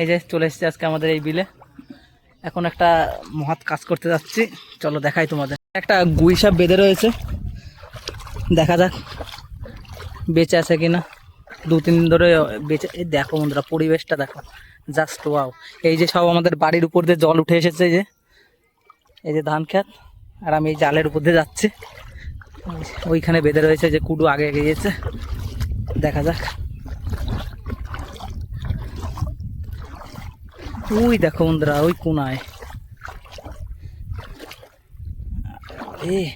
এই যে চলে এসেছি আজকে আমাদের এই বিলে। এখন একটা মহৎ কাজ করতে যাচ্ছি। চলো দেখাই তোমাদের। একটা গুই সাপ বেঁধে রয়েছে। দেখা যাক বেঁচে আছে কিনা। দু তিন দিন ধরে বেঁচে এই দেখো বন্ধুরা, পরিবেশটা দেখো। জাস্ট ওয়াও এই যে সব আমাদের বাড়ির উপর দিয়ে জল উঠে এসেছে যে। এই যে ধান খেত আর আমি এই জালের উপর দিয়ে যাচ্ছি। ওইখানে বেঁধে রয়েছে যে কুডু আগে গিয়েছে। দেখা যাক। ওই দেখো বন্ধুরা ওই কোনায়। এ।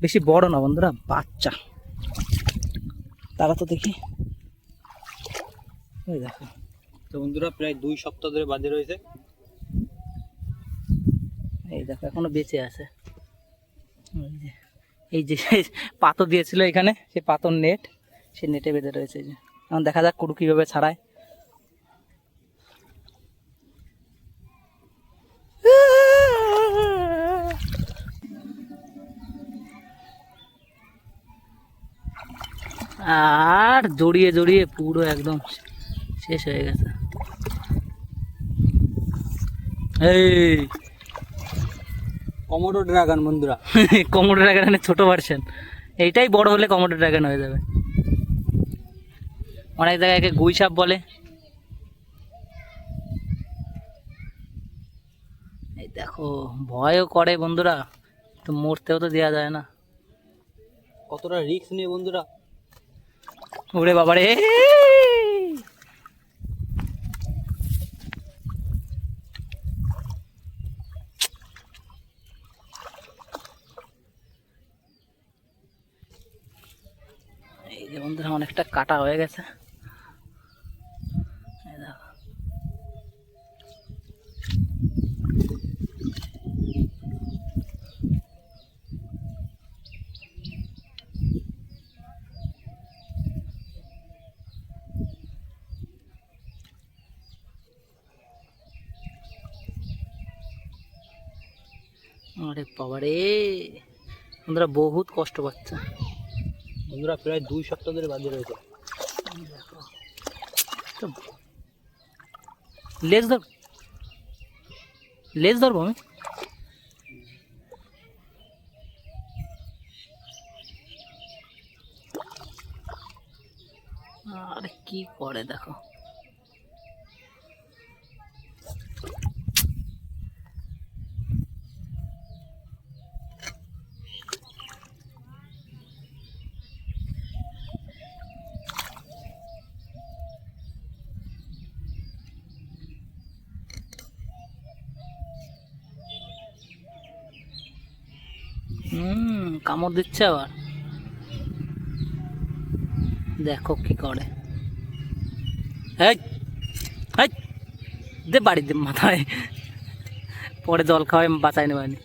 বেশি বড় না বন্ধুরা বাচ্চা। তারা তো দেখি। ওই দেখো। তো বন্ধুরা প্রায় দুই সপ্তাহ ধরে বাঁধে রয়েছে। এই দেখো এখনও বেঁচে আছে। এই যে পাথর দিয়েছিল এখানে সে পাথর নেট সে নেটে বেঁধে রয়েছে যে। এখন দেখা যাক কুড়ু কীভাবে ছাড়ায়। আর জড়িয়ে জড়িয়ে পুরো একদম শেষ হয়ে গেছে। এই কমোডো ড্রাগন বন্ধুরা। কমোডো ড্রাগনের ছোট ভার্সন এইটাই বড় হলে কমোডো ড্রাগন হয়ে যাবে। অনেক জায়গায় একে গুই সাপ বলে। এই দেখো ভয়ও করে বন্ধুরা। তো মরতেও তো দেওয়া যায় না। কতটা রিস্ক নিয়ে বন্ধুরা। ওরে বাবারে এই যে বন্ধুরা অনেকটা কাটা হয়ে গেছে। আরে বাবারে বন্ধুরা বহুত কষ্ট পাচ্ছে বন্ধুরা, প্রায় দুই সপ্তাহ ধরে বাঁধে রয়েছে। লেজ ধর। লেজ ধরবো আমি? আরে কি করে দেখো? হুম, কামড় দিচ্ছে আবার। দেখো কি করে। দে বাড়ি দে মাথায়। পরে জল খাওয়াই বাঁচাই নেবানি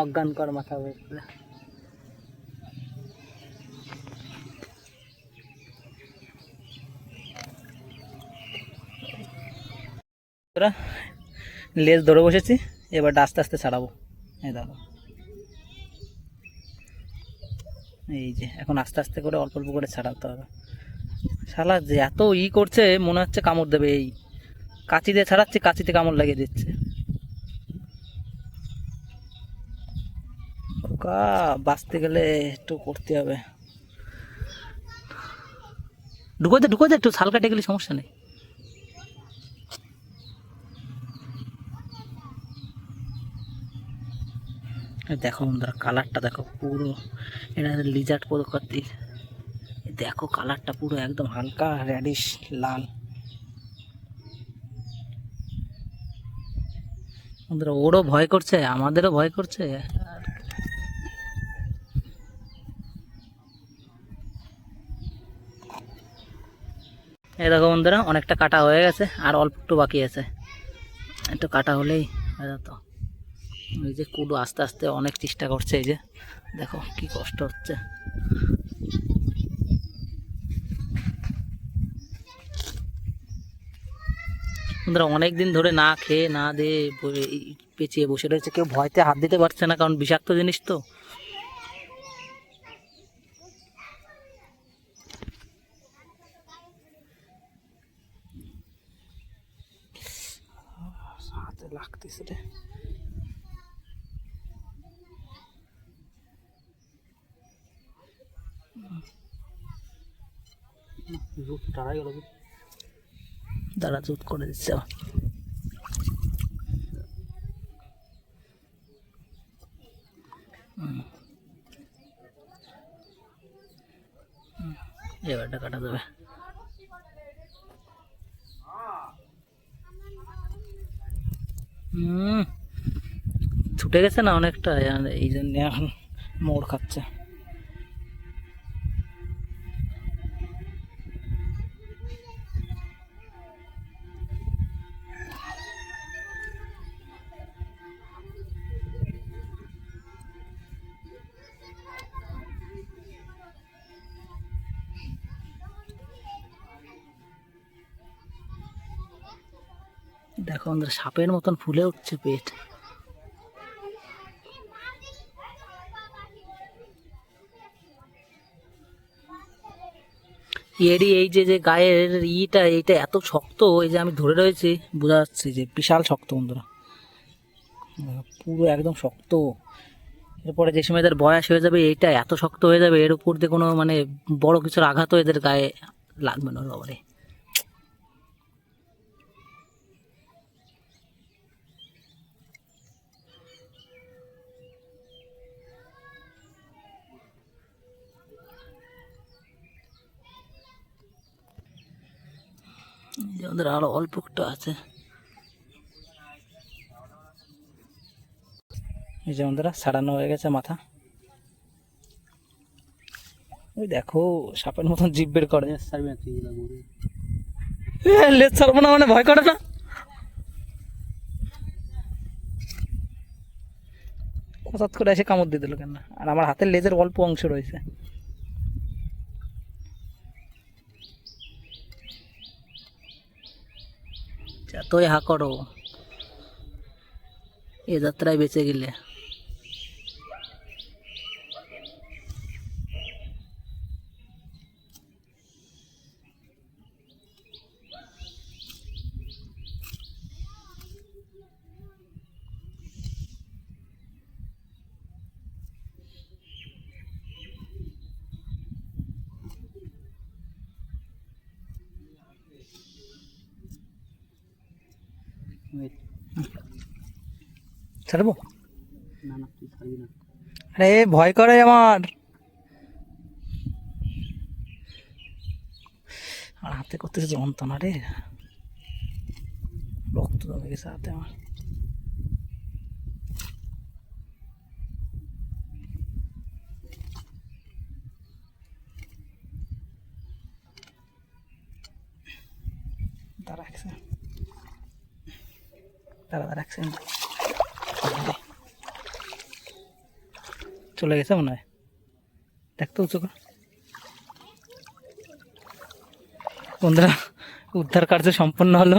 অজ্ঞান কর মাথা লেজ ধরে বসেছি, এবার আস্তে আস্তে ছাড়াবো। এই দেখো। এই যে, এখন আস্তে আস্তে করে অল্প অল্প করে ছাড়াতে হবে। শালা যে এত ই করছে, মনে হচ্ছে কামড় দেবে এই। কাঁচি দিয়ে ছাড়াচ্ছি, কাঁচিতে কামড় লাগিয়ে দিচ্ছে। কা বাঁচতে গেলে একটু করতে হবে। ঢুকোতে ঢুকোতে একটু ছাল কাটে গেলে সমস্যা নেই। দেখো বন্ধুরা কালারটা দেখো পুরো, এটা লিজার্ড প্রকৃতির দেখো কালারটা পুরো একদম হালকা রেডিশ লাল। বন্ধুরা, ওরও ভয় করছে, আমাদেরও ভয় করছে। এই দেখো বন্ধুরা, অনেকটা কাটা হয়ে গেছে, আর অল্প একটু বাকি আছে। একটু কাটা হলেই যেত এই যে কুডু আস্তে আস্তে অনেক চেষ্টা করছে, এই যে দেখো কি কষ্ট হচ্ছে। বন্ধুরা অনেক দিন ধরে না খেয়ে, না দিয়ে পেঁচিয়ে বসে রয়েছে। কেউ ভয়তে হাত দিতে পারছে না, কারণ বিষাক্ত জিনিস তো। লাগতেছে রে। টাড়াই গেল দাঁড়া জুত করে দিচ্ছে এবারটা কাটা যাবে। হুম। ছুটে গেছে না অনেকটা? এই জন্য এখন মোড় খাচ্ছে। দেখো আমাদের সাপের মতন ফুলে উঠছে পেট। এরই এই যে যে গায়ের ইটা, এইটা এত শক্ত, এই যে আমি ধরে রয়েছি, বোঝা যাচ্ছে যে বিশাল শক্ত বন্ধুরা। পুরো একদম শক্ত। এরপরে যে সময় এদের বয়স হয়ে যাবে, এইটা এত শক্ত হয়ে যাবে, এর উপর দিয়ে কোনো মানে বড় কিছুর আঘাতও এদের গায়ে লাগবে না বাবারে। যে ওদের আরও অল্প একটু আছে। এই যে বন্ধুরা, সারানো হয়ে গেছে মাথা। ওই দেখো, সাপের মতন জিভ বের করে। লেজ ছাড়বো না মানে ভয় করে না? হঠাৎ করে এসে কামড় দিয়ে দিল কেন আর আমার হাতের লেজের অল্প অংশ রয়েছে। যতই হা করো। এ যাত্রায় বেঁচে গেলে। ছাড়বো? না না তুই ছাড়বি না। আরে ভয় করে আমার। আর হাতে করতেছে যন্ত্রণা রে। রক্ত জমে গেছে হাতে আমার। দাঁড়া। চলে গেছে মনে হয়। দেখতো উঁচু বন্ধুরা, উদ্ধার কার্য সম্পন্ন হলো।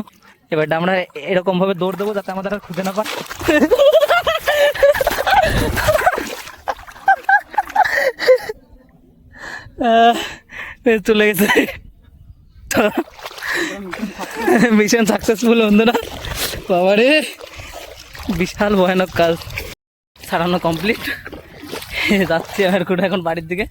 এবার আমরা এরকম ভাবে দৌড় দেবো যাতে আমাদের আর খুঁজে না পায়। চলে গেছে। মিশন সাকসেসফুল, বন্ধুরা। বাবারে বিশাল ভয়ানক কাজ। সারানো কমপ্লিট যাচ্ছি আমার এখন বাড়ির দিকে।